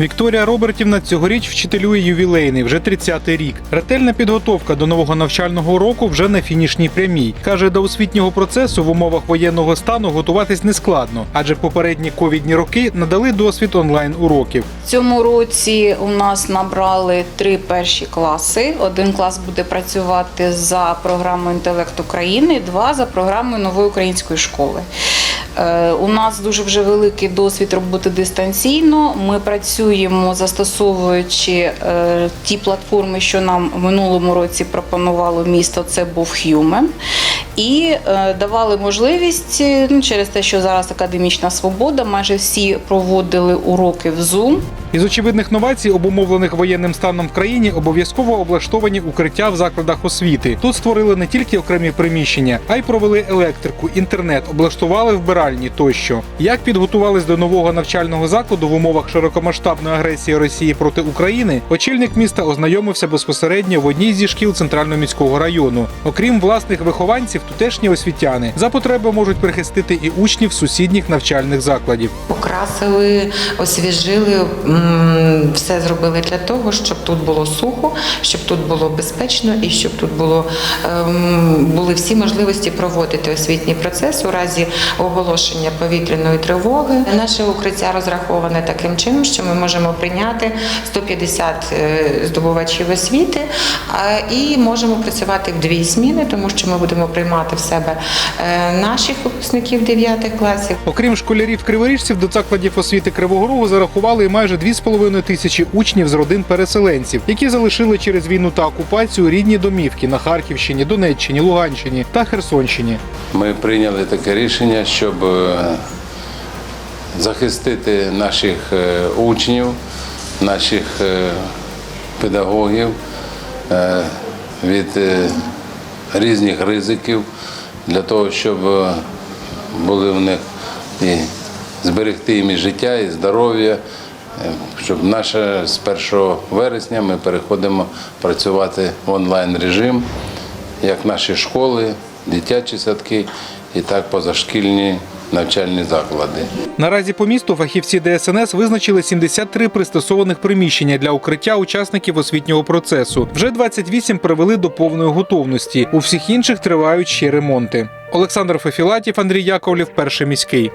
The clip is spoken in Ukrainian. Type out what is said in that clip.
Вікторія Робертівна цьогоріч вчителює ювілейний вже 30-й рік. Ретельна підготовка до нового навчального року вже на фінішній прямій. Каже, до освітнього процесу в умовах воєнного стану готуватись нескладно, адже попередні ковідні роки надали досвід онлайн уроків. В цьому році у нас набрали три перші класи. Один клас буде працювати за програмою інтелект України, два за програмою нової української школи. Е, У нас дуже вже великий досвід роботи дистанційно. Ми працюємо застосовуючи е, ті платформи, що нам в минулому році пропонувало місто. Це був Human. І е, давали можливість ну, через те, що зараз академічна свобода, майже всі проводили уроки в Zoom. Із очевидних новацій, обумовлених воєнним станом в країні, обов'язково облаштовані укриття в закладах освіти. Тут створили не тільки окремі приміщення, а й провели електрику, інтернет, облаштували вбиральні тощо. Як підготувались до нового навчального закладу в умовах широкомасштабної агресії Росії проти України, очільник міста ознайомився безпосередньо в одній зі шкіл центрального міського району. Окрім власних вихованців, тутешні освітяни за потреби можуть прихистити і учнів сусідніх навчальних закладів. Покрасили, освіжили, все зробили для того, щоб тут було сухо, щоб тут було безпечно і щоб тут було, ем, були всі можливості проводити освітній процес у разі оголошення повітряної тривоги. Наше укриття розраховане таким чином, що ми можемо прийняти 150 е, здобувачів освіти і можемо працювати в дві зміни, тому що ми будемо приймати в себе е, наших випускників 9 класів. Окрім школярів криворіжців, до закладів освіти Кривого Рогу зарахували майже 2,5 тисячі учнів з родин переселенців, які залишили через війну та окупацію рідні домівки на Харківщині, Донеччині, Луганщині та Херсонщині. Ми прийняли таке рішення, щоб е, захистити наших е, учнів, наших е, педагогів від різних ризиків, для того, щоб були в них і зберегти їм і життя, і здоров'я. Е, Щоб наше з 1 вересня ми переходимо працювати в онлайн режим, як наші школи, дитячі садки і так позашкільні навчальні заклади. Наразі по місту фахівці ДСНС визначили 73 пристосованих приміщення для укриття учасників освітнього процесу. Вже 28 привели до повної готовності. У всіх інших тривають ще ремонти. Олександр Фефілатів, Андрій Яковлів, перший міський.